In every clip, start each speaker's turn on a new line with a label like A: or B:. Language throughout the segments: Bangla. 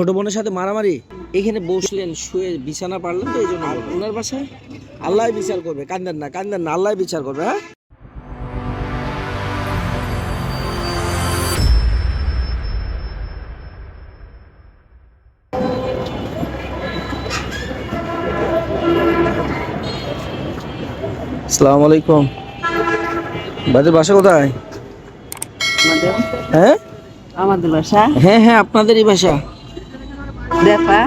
A: ছোট বোনের সাথে মারামারি? এখানে বসলেন শুয়ে বিছানা পারলেন তো এই জন্য ওনার বাসায়? আল্লাহ বিচার করবে কান্দেন না কান্দেন না আল্লাহ বিচার করবে হ্যাঁ? আসসালামু আলাইকুম। বাদের বাসা কোথায়? হ্যাঁ?
B: আমাদের বাসা?
A: হ্যাঁ হ্যাঁ আপনাদেরই বাসা।
B: দেখা।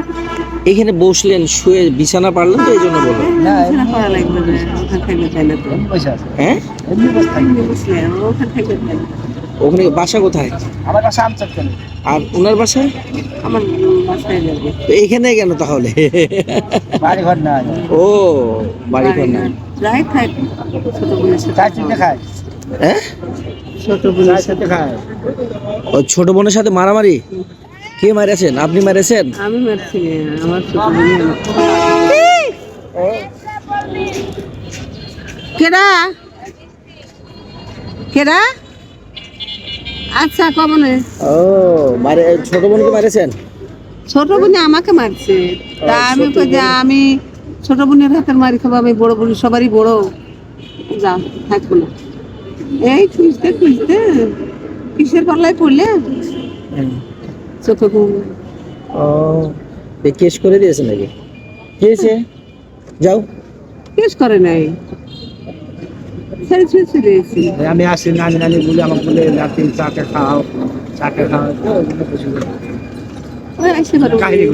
A: এখানে বসলেন শুয়ে বিছানা পারলেন তো এই জন্য বললাম
B: বিছানা করা লাগবে না ওখান থেকে চাই তো।
A: হ্যাঁ?
B: ওখান থেকে
A: ওখানে বাসা কোথায়?
C: আমার বাসা আমচার
A: আর ওনার বাসায়
B: আমার বাসায় যাবে।
A: তো এইখানে কেন তাহলে?
C: বাড়ি ঘর নাই
A: ও বাড়ি ঘর না।
B: যাই খাই ছোট বোনের সাথে
C: খায়?
A: হ্যাঁ?
B: ছোট বোনের সাথে।
C: খায়।
A: ও ছোট বোনের সাথে মারামারি? কে মারেছেন? আপনি মারেছেন?
B: আমি মারছি আমার ছোট কেডা? কেডা? আচ্ছা কমনে
A: ও মারে ছোট বোনকে মারেছেন?
B: ছোট বোনে আমাকে মারছে। তা আমি কই যে আমি ছোট বোনের হাতের মারি খাব আমি বড় বোন সবারই বড়। যা থাকব না। এই খুঁজতে খুঁজতে। কিসের পাল্লায় পড়লে? চোখে ঘুম।
A: ও কেস করে দিয়েছেন নাকি? কি হয়েছে যাও।
B: কেস করে নাই। দিয়েছি।
C: আমি আসি নানি নানি বলে আমাকে বলে রাতে চাকে খাও চাকে খাও। কাহিনী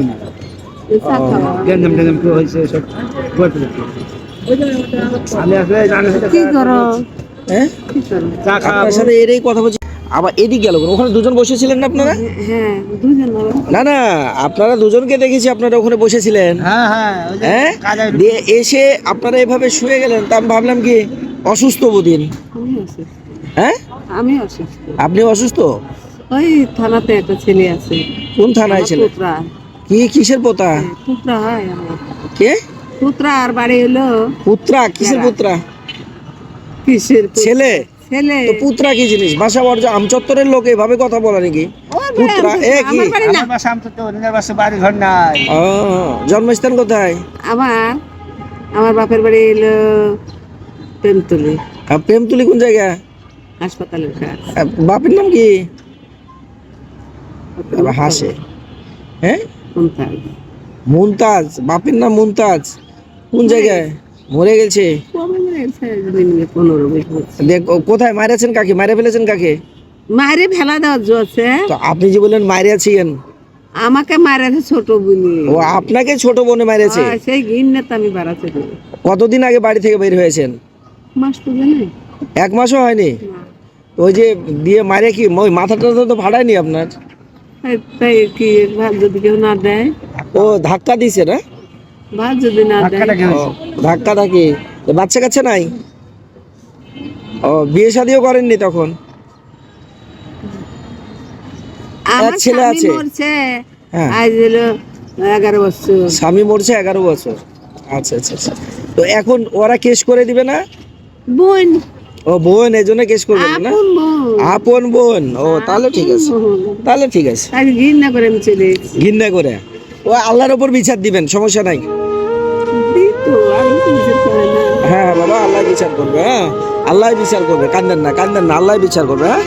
C: গেঞ্জাম টেঞ্জাম কি হয়েছে সব আমি আসলে সাথে
B: কি করো?
A: হ্যাঁ?
C: চা খাওয়াবো।
A: সাথে এরই কথা বলছি আবার এদিক গেল ওখানে দুজন বসেছিলেন না আপনারা?
B: হ্যাঁ
A: না না আপনারা দুজনকে দেখেছি আপনারা ওখানে বসেছিলেন।
C: হ্যাঁ হ্যাঁ
A: হ্যাঁ? দিয়ে এসে আপনারা এভাবে শুয়ে গেলেন তা আমি ভাবলাম কি অসুস্থ বোধহীন হ্যাঁ?
B: আমি অসুস্থ।
A: আপনি অসুস্থ?
B: ওই থানাতে একটা ছেলে আছে।
A: কোন থানায়
B: পুত্রা।
A: কি কিসের পোতা?
B: পুত্রা হয়
A: কে?
B: পুত্রা আর বাড়ি হলো
A: পুত্রা কিসের পুত্রা?
B: কিসের
A: ছেলে?
B: ছেলে।
A: তো পুত্রা কি জিনিস? বাসা বর্জ আমচত্বরের লোক এভাবে কথা বলা নাকি? পুত্রা, এ কি?
B: আমার
C: বাসা বাড়ি ঘর নাই।
A: ও জন্মস্থান কোথায়?
B: আমার আমার বাপের বাড়ি হলো তেমতুলি
A: আর প্রেমতুলি কোন জায়গা?
B: হাসপাতালের
A: বাপের নাম কি? হাসে। হ্যাঁ? মুমতাজ। বাপের নাম মুমতাজ। কোন জায়গায়? মরে গেছে? কোথায়? মারেছেন কাকে? মারে ফেলেছেন কাকে?
B: মারে ফেলা দেওয়ার জোছে
A: তো আপনি যে বললেন মারিয়াছিলেন
B: আমাকে মারেছে ছোট বুনি।
A: ও আপনাকে ছোট বোনে মারেছে
B: সেই ঘিন্নে তো আমি বাড়াতে
A: কতদিন আগে বাড়ি থেকে বের হয়েছেন?
B: মাস তো জানে।
A: এক মাসও হয়নি? ওই যে দিয়ে মারে কি? ওই মাথাটা তো ফাটায়নি আপনার?
B: তাই কি যদি কেউ না দেয়।
A: ও ধাক্কা দিছে না?
B: ভাত যদি না। দেয়
C: ধাক্কাটা কি?
A: ধাক্কা ধাক্কি বাচ্চা কাচ্চা নাই? ও বিয়ে শাদিও করেননি তখন?
B: আমার
A: ছেলে
B: স্বামী
A: আছে?
B: মরছে
A: হ্যাঁ।
B: আজ হলো এগারো বছর।
A: স্বামী মরছে এগারো বছর। আচ্ছা আচ্ছা আচ্ছা। তো এখন ওরা কেস করে দিবে না?
B: বোন।
A: ও বোন এই জন্য কেস করবে না?
B: আপন বোন।
A: ও তাহলে ঠিক আছে। তাহলে ঠিক আছে।
B: ঘৃণা করে আমি চলে
A: ঘৃণা করে? ও আল্লাহর ওপর বিচার দিবেন সমস্যা নাই। আল্লাহ বিচার করবে হ্যাঁ? আল্লাহ বিচার করবে, কান্দেন না কান্দেন না, আল্লাহ বিচার করবে হ্যাঁ?